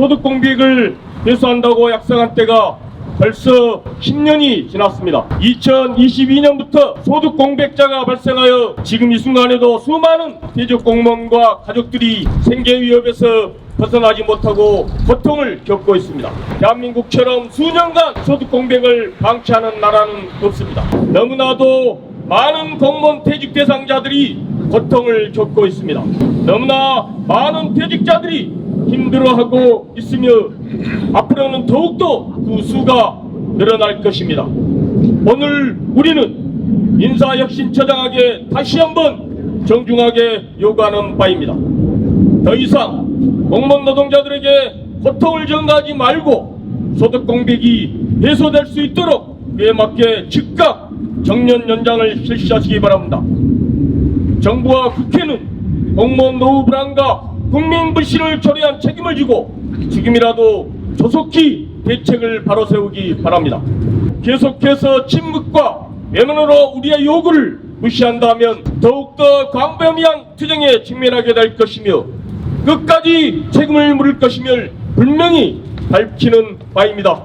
소득 공백을 해소한다고 약속한 때가 벌써 10년이 지났습니다. 2022년부터 소득 공백자가 발생하여 지금 이 순간에도 수많은 대적 공무원과 가족들이 생계 위협에서 벗어나지 못하고 고통을 겪고 있습니다. 대한민국처럼 수년간 소득 공백을 방치하는 나라는 없습니다. 너무나도 많은 공무원 퇴직 대상자들이 고통을 겪고 있습니다. 너무나 많은 퇴직자들이 힘들어하고 있으며 앞으로는 더욱더 그 수가 늘어날 것입니다. 오늘 우리는 인사혁신처장에게 다시 한번 정중하게 요구하는 바입니다. 더 이상 공무원 노동자들에게 고통을 전가하지 말고 소득 공백이 해소될 수 있도록 그에 맞게 즉각 정년 연장을 실시하시기 바랍니다. 정부와 국회는 공무원 노후 불안과 국민 불신을 초래한 책임을 지고 지금이라도 조속히 대책을 바로 세우기 바랍니다. 계속해서 침묵과 외면으로 우리의 요구를 무시한다면 더욱더 광범위한 투쟁에 직면하게 될 것이며 끝까지 책임을 물을 것임을 분명히 밝히는 바입니다.